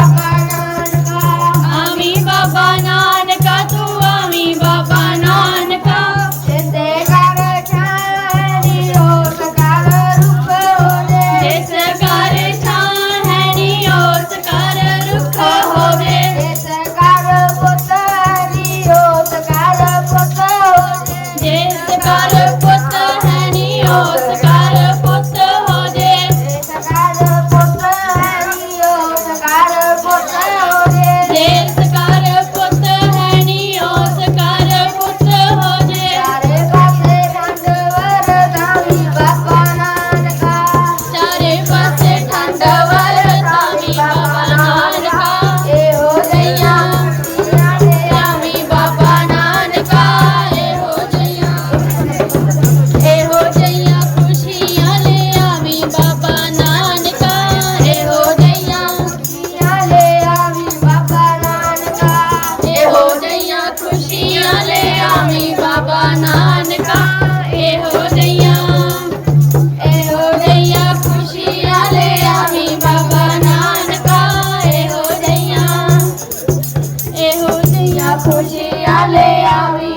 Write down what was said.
papá. खुशी आले आवी